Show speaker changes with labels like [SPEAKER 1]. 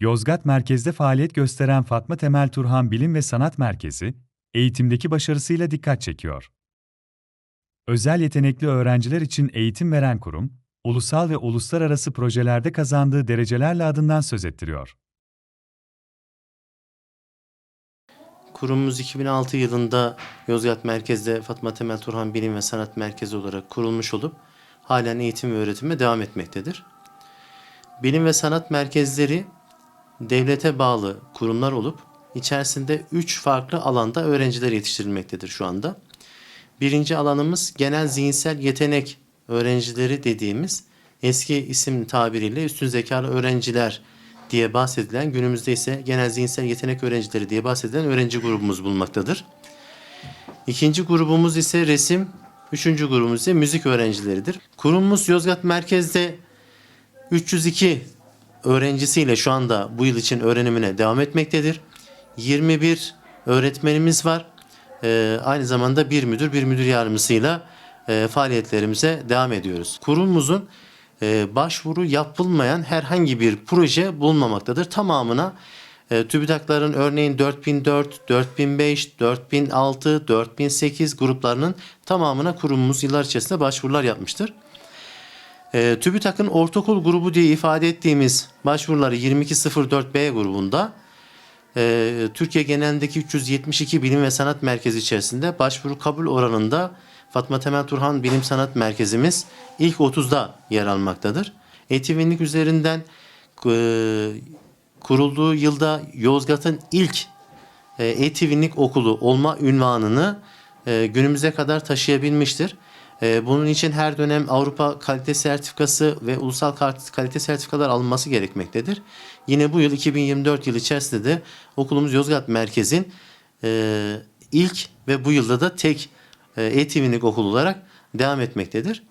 [SPEAKER 1] Yozgat merkezde faaliyet gösteren Fatma Temel Turhan Bilim ve Sanat Merkezi, eğitimdeki başarısıyla dikkat çekiyor. Özel yetenekli öğrenciler için eğitim veren kurum, ulusal ve uluslararası projelerde kazandığı derecelerle adından söz ettiriyor.
[SPEAKER 2] Kurumumuz 2006 yılında Yozgat Merkez'de Fatma Temel Turhan Bilim ve Sanat Merkezi olarak kurulmuş olup halen eğitim ve öğretime devam etmektedir. Bilim ve sanat merkezleri devlete bağlı kurumlar olup içerisinde 3 farklı alanda öğrenciler yetiştirilmektedir şu anda. Birinci alanımız genel zihinsel yetenek öğrencileri dediğimiz eski isim tabiriyle üstün zekalı öğrenciler diye bahsedilen günümüzde ise genel zihinsel yetenek öğrencileri diye bahsedilen öğrenci grubumuz bulunmaktadır. İkinci grubumuz ise resim, üçüncü grubumuz ise müzik öğrencileridir. Kurumumuz Yozgat Merkez'de 302 öğrencisiyle şu anda bu yıl için öğrenimine devam etmektedir. 21 öğretmenimiz var. Ee, aynı zamanda bir müdür, bir müdür yardımcısıyla e, faaliyetlerimize devam ediyoruz. Kurumumuzun e, başvuru yapılmayan herhangi bir proje bulunmamaktadır. Tamamına e, TÜBİTAK'ların örneğin 4004, 4005, 4006, 4008 gruplarının tamamına kurumumuz yıllar içerisinde başvurular yapmıştır. E, TÜBİTAK'ın ortaokul grubu diye ifade ettiğimiz başvuruları 2204B grubunda e, Türkiye genelindeki 372 bilim ve sanat merkezi içerisinde başvuru kabul oranında Fatma Temel Turhan Bilim Sanat Merkezimiz ilk 30'da yer almaktadır. Eğitimlilik üzerinden e, kurulduğu yılda Yozgat'ın ilk e, eğitimlilik okulu olma ünvanını e, günümüze kadar taşıyabilmiştir. E, bunun için her dönem Avrupa kalite sertifikası ve ulusal kal- kalite sertifikalar alınması gerekmektedir. Yine bu yıl 2024 yılı içerisinde de okulumuz Yozgat Merkez'in e, ilk ve bu yılda da tek e, eğitimlilik okulu olarak devam etmektedir.